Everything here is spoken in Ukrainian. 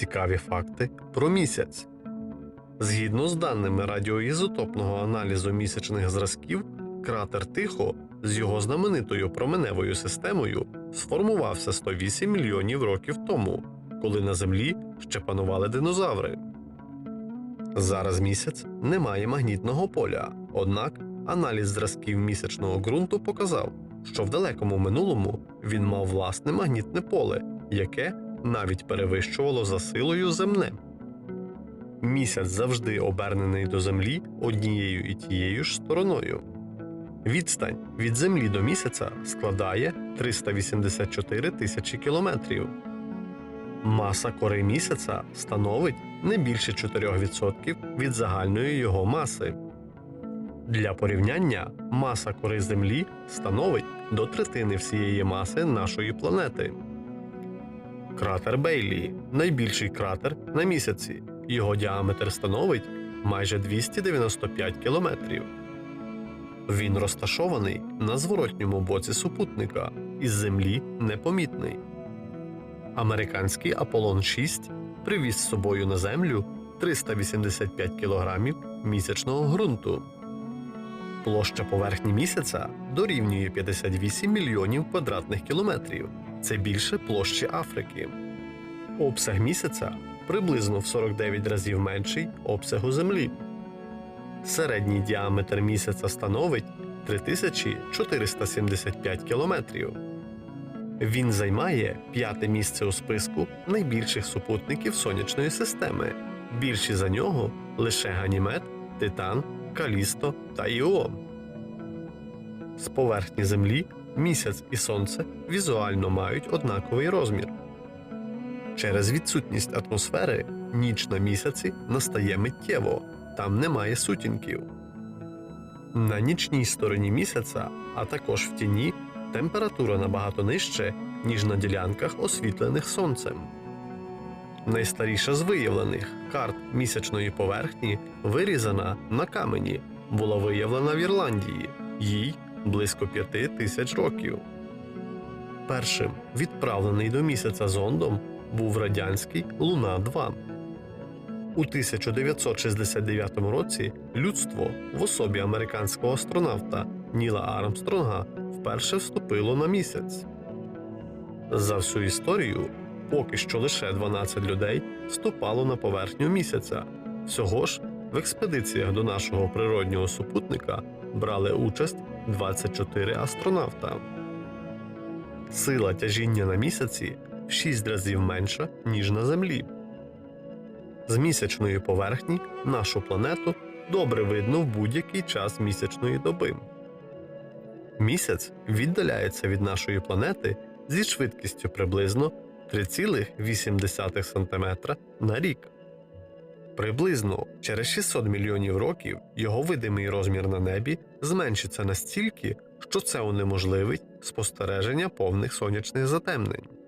Цікаві факти про місяць. Згідно з даними радіоізотопного аналізу місячних зразків, кратер Тихо з його знаменитою променевою системою сформувався 108 мільйонів років тому, коли на Землі ще панували динозаври. Зараз місяць не має магнітного поля, однак аналіз зразків місячного ґрунту показав, що в далекому минулому він мав власне магнітне поле, яке навіть перевищувало за силою земне. Місяць завжди обернений до Землі однією і тією ж стороною. Відстань від Землі до місяця складає 384 тисячі кілометрів. Маса кори місяця становить не більше 4% від загальної його маси. Для порівняння маса кори Землі становить до третини всієї маси нашої планети. Кратер Бейлі найбільший кратер на місяці. Його діаметр становить майже 295 кілометрів. Він розташований на зворотньому боці супутника із Землі непомітний. Американський Аполлон 6 привіз з собою на Землю 385 кілограмів місячного ґрунту. Площа поверхні місяця дорівнює 58 мільйонів квадратних кілометрів. Це більше площі Африки. Обсяг місяця приблизно в 49 разів менший обсягу Землі. Середній діаметр місяця становить 3475 кілометрів. Він займає п'яте місце у списку найбільших супутників сонячної системи. Більші за нього лише Ганімед, Титан, Калісто та Іон. З поверхні Землі місяць і сонце візуально мають однаковий розмір. Через відсутність атмосфери ніч на місяці настає миттєво, там немає сутінків. На нічній стороні місяця, а також в тіні, температура набагато нижче, ніж на ділянках, освітлених сонцем. Найстаріша з виявлених карт місячної поверхні вирізана на камені, була виявлена в Ірландії, їй близько п'яти тисяч років. Першим відправлений до місяця зондом був радянський Луна 2 у 1969 році людство в особі американського астронавта Ніла Армстронга вперше вступило на місяць. За всю історію поки що лише 12 людей ступало на поверхню місяця. Всього ж в експедиціях до нашого природнього супутника брали участь 24 астронавта. Сила тяжіння на місяці в 6 разів менша, ніж на Землі. З місячної поверхні нашу планету добре видно в будь-який час місячної доби. Місяць віддаляється від нашої планети зі швидкістю приблизно 3,8 см на рік. Приблизно через 600 мільйонів років його видимий розмір на небі зменшиться настільки, що це унеможливить спостереження повних сонячних затемнень.